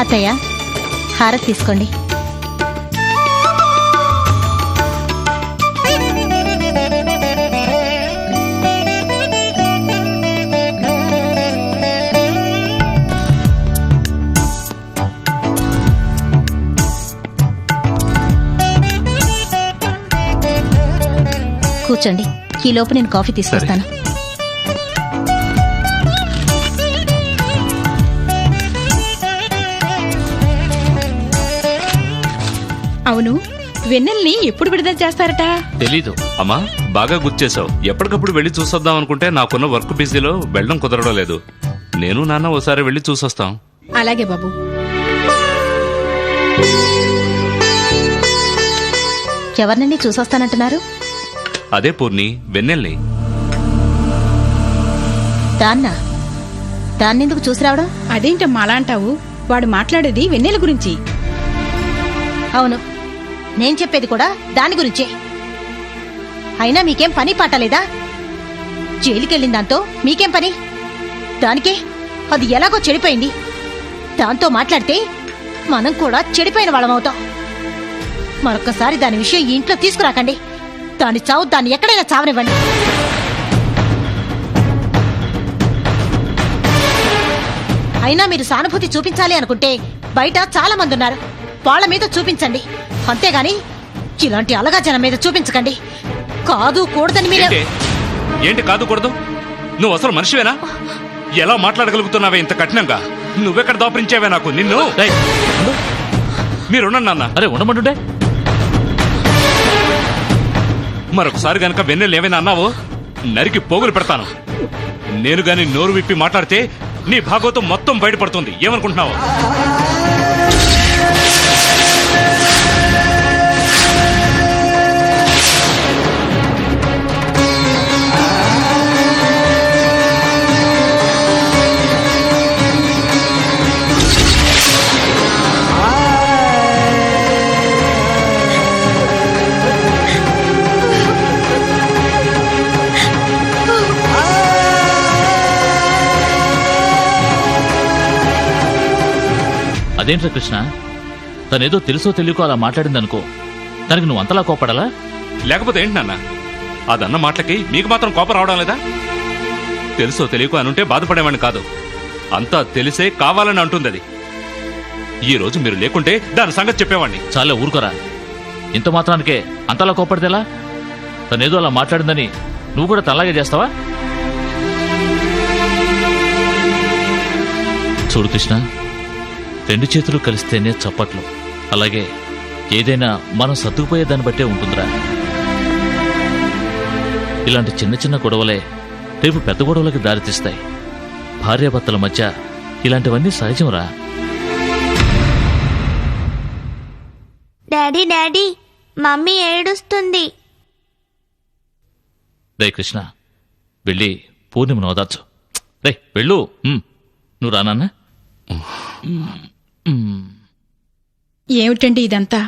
అత్తయ్య హారతి తీసుకోండి. కూర్చోండి. ఈ లోపు నేను కాఫీ తీసుకొస్తాను. అవును. వెన్నెల్ని ఎప్పుడు విడుదల చేస్తారట? తెలీదు. అమ్మా బాగా గుర్చేసావు ఎప్పటికప్పుడు వెళ్ళి చూసొద్దాం అనుకుంటే నాకున్న వర్క్ బిజీలో వెళ్ళడం కుదరడం లేదు. నేను నాన్న ఓసారి వెళ్ళి చూసొస్తాం. అలాగే బాబు. ఎవరినండి చూసొస్తానంటున్నారు? అదే పూర్ణి వెన్నెల్ని. దాన్నా? దాన్నెందుకు చూసి రావడం అదేంటమ్మా అలా అంటావు? వాడు మాట్లాడేది వెన్నెల గురించి. అవును. నేను చెప్పేది కూడా దాని గురించే. అయినా మీకేం పని పాటలేదా జైలుకెళ్ళిన దాంతో మీకేం పని? దానికే? అది ఎలాగో చెడిపోయింది. దాంతో మాట్లాడితే మనం కూడా చెడిపోయిన వాళ్ళమవుతాం మరొక్కసారి దాని విషయం ఈ ఇంట్లో తీసుకురాకండి. దాని చావు దాన్ని ఎక్కడైనా చావనివ్వండి. అయినా మీరు సానుభూతి చూపించాలి అనుకుంటే బయట చాలా మంది ఉన్నారు. వాళ్ళ మీద చూపించండి. అంతేగాని ఇలాంటి అలగా జనం మీద చూపించకండి. కాదు కూడదని మీరు ఏంటి? ఏంటి కాదు కూడదు? నువ్వు అసలు మనిషివేనా? ఎలా మాట్లాడగలుగుతున్నావే ఇంత కఠినంగా? నువ్వెక్కడ దాపరించావే నాకు? నిన్ను? రేయ్, ఉండు. మీరున్నాను నాన్న. అరే ఉండమంటుంటే మరొకసారి గనక వెన్నెలు ఏమైనా అన్నావో నరికి పోగులు పెడతాను. నేను గాని నోరు విప్పి మాట్లాడితే నీ భాగవతం మొత్తం బయటపడుతుంది. ఏమనుకుంటున్నావు? అదేంట్రా కృష్ణ? తనేదో తెలుసో తెలియకో అలా మాట్లాడిందనుకో దానికి నువ్వు అంతలా కోపడాలా లేకపోతే ఏంటి నాన్న? అదన్న మాటలకి మీకు మాత్రం కోపం రావడం లేదా? తెలుసో తెలియకో అనుంటే బాధపడేవాడిని కాదు. అంతా తెలిసే కావాలని అంటుంది అది ఈ రోజు మీరు లేకుంటే దాని సంగతి చెప్పేవాడిని. చాలే ఊరుకోరా. ఇంత మాత్రానికే అంతలా కోపడితేలా? తనేదో అలా మాట్లాడిందని నువ్వు కూడా తనలాగే చేస్తావా? చూడు కృష్ణ రెండు చేతులు కలిస్తేనే చప్పట్లు. అలాగే ఏదైనా మనం సర్దుకుపోయే దాన్ని బట్టే ఉంటుందిరా. ఇలాంటి చిన్న చిన్న గొడవలే రేపు పెద్ద గొడవలకి దారితీస్తాయి. భార్యాభర్తల మధ్య ఇలాంటివన్నీ సహజంరా. డాడీ డాడీ మమ్మీ ఏడుస్తుంది. రే కృష్ణ వెళ్ళి పూర్ణిమను ఓదార్చు. రే వెళ్ళు. నువ్వు రానా ఏమిటండి ఇదంతా?